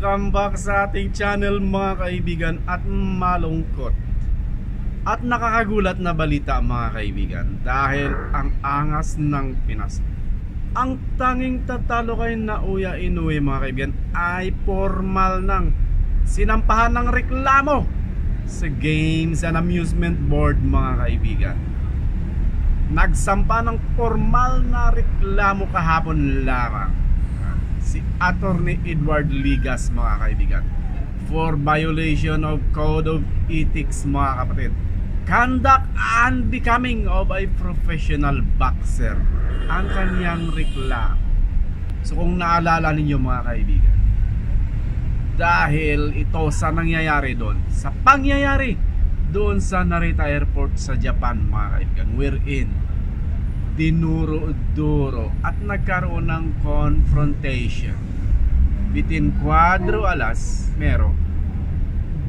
Welcome back sa ating channel mga kaibigan at malungkot at nakakagulat na balita mga kaibigan dahil ang angas ng Pinas ang tanging tatalo kay Nauya Inoue mga kaibigan ay formal ng sinampahan ng reklamo sa Games and Amusement Board mga kaibigan. Nagsampa ng formal na reklamo kahapon lamang si Attorney Edward Ligas mga kaibigan for violation of Code of Ethics mga kapatid. Conduct and becoming of a professional boxer ang kanyang reklamo. So kung naalala ninyo mga kaibigan dahil ito sa nangyayari doon sa pangyayari doon sa Narita Airport sa Japan mga kaibigan wherein dinuro-duro at nagkaroon ng confrontation. Between Cuadro Alas Mero.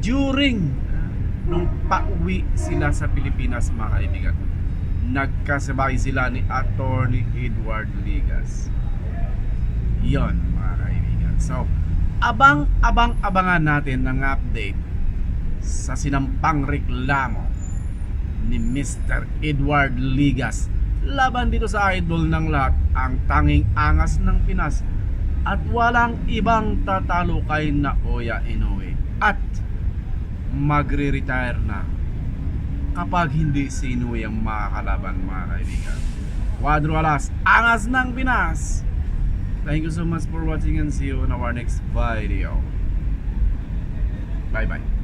During nung pauwi sila sa Pilipinas mga kaibigan nagkasabay sila ni Attorney Edward Ligas. Yon mga kaibigan. So abang abang abangan natin ng update sa sinampang reklamo ni Mr. Edward Ligas laban dito sa idol ng lahat ang tanging angas ng Pinas at walang ibang tatalo kay Naoya Inoue. At magre-retire na kapag hindi si Inoue ang makakalaban mga kaibigan. Cuadro Alas, angas ng Pinas! Thank you so much for watching and see you on our next video. Bye bye